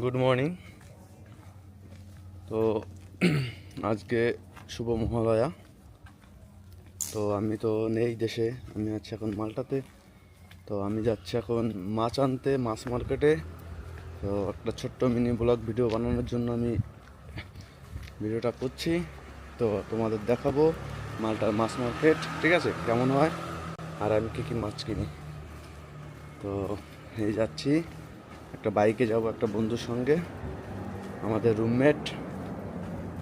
Good morning তো, আজকে শুভ মহালয়া। তো আমি তো নেই দেশে, আমি আছি এখন মালটাতে। তো আমি যাচ্ছি এখন মাছ আনতে, মাছ মার্কেটে। তো একটা ছোট্ট মিনি ব্লগ ভিডিও বানানোর জন্য আমি ভিডিওটা করছি। তো তোমাদের দেখাবো মালটার মাছ মার্কেট, ঠিক আছে? কেমন হয়? আর আমি কী কী মাছ কিনি? তো, এই যাচ্ছি। একটা বাইকে যাব একটা বন্ধুর সঙ্গে। আমাদের রুমমেট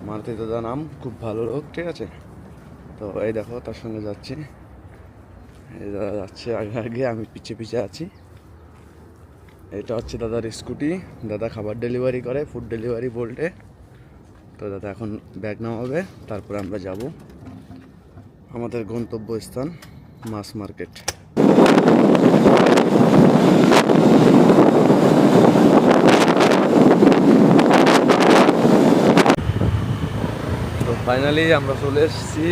মারুতি দাদা নাম, খুব ভালো লোক, ঠিক আছে? তো এই দেখো, তার সঙ্গে যাচ্ছি। এই দাদা যাচ্ছে আগে আগে, আমি পিছে পিছে আছি। এটা হচ্ছে দাদার স্কুটি। দাদা খাবার ডেলিভারি করে ফুড ডেলিভারি বোল্টে তো দাদা এখন ব্যাগ নামাবে, তারপরে আমরা যাব। আমাদের গন্তব্যস্থান মাছ মার্কেট। ফাইনালি আমরা চলে এসেছি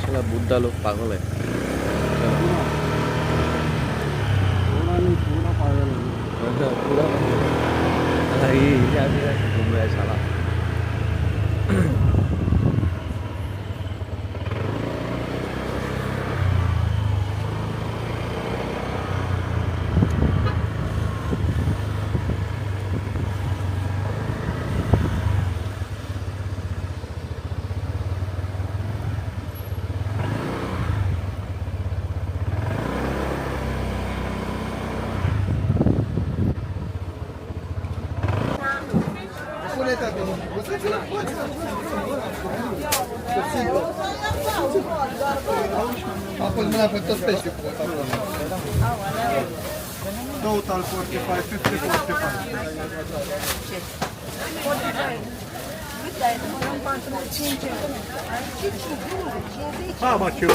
শালা বুদ্ধা লোক পাগল pune-te A pus mâna pe toți peștii cu. Total 45, 50, 45. Ama que eu